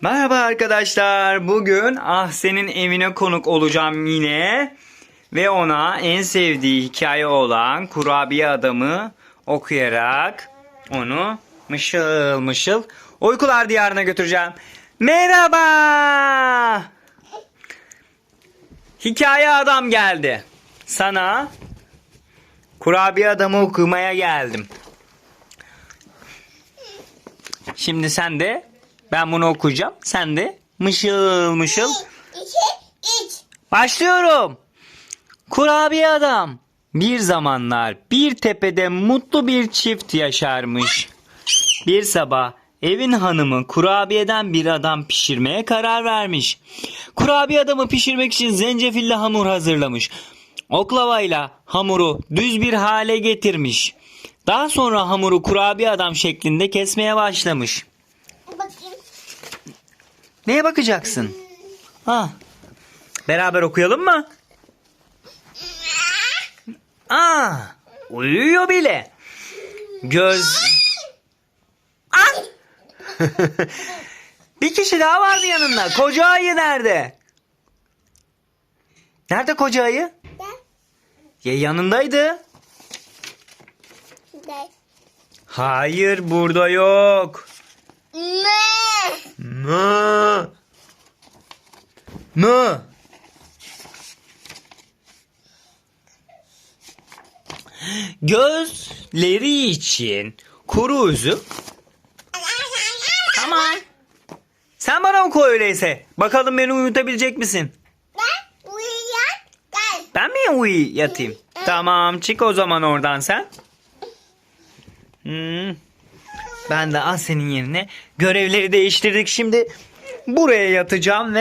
Merhaba arkadaşlar. Bugün Ahsen'in evine konuk olacağım yine. Ve ona en sevdiği hikaye olan Kurabiye Adamı okuyarak onu mışıl mışıl uykular diyarına götüreceğim. Merhaba. Hikaye adam geldi. Sana Kurabiye Adamı okumaya geldim. Şimdi sen de ben bunu okuyacağım. Sen de mışıl mışıl İki, üç. başlıyorum. Kurabiye adam. Bir zamanlar bir tepede mutlu bir çift yaşarmış. Bir sabah evin hanımı kurabiyeden bir adam pişirmeye karar vermiş. Kurabiye adamı pişirmek için zencefilli hamur hazırlamış. Oklavayla hamuru düz bir hale getirmiş. Daha sonra hamuru kurabiye adam şeklinde kesmeye başlamış. Neye bakacaksın? Ha. Beraber okuyalım mı? Aa, uyuyor bile. Göz... Ah! Bir kişi daha vardı yanında. Koca ayı nerede? Nerede koca ayı? Ya yanındaydı. Hayır burada yok. Mı? Mı? Gözleri için kuru üzüm. Tamam. Sen bana oku öyleyse. Bakalım beni uyutabilecek misin? Ben uyuyan gel. Ben mi uyu yatayım? Tamam çık o zaman oradan sen. Hmm. Ben de senin yerine görevleri değiştirdik. Şimdi buraya yatacağım ve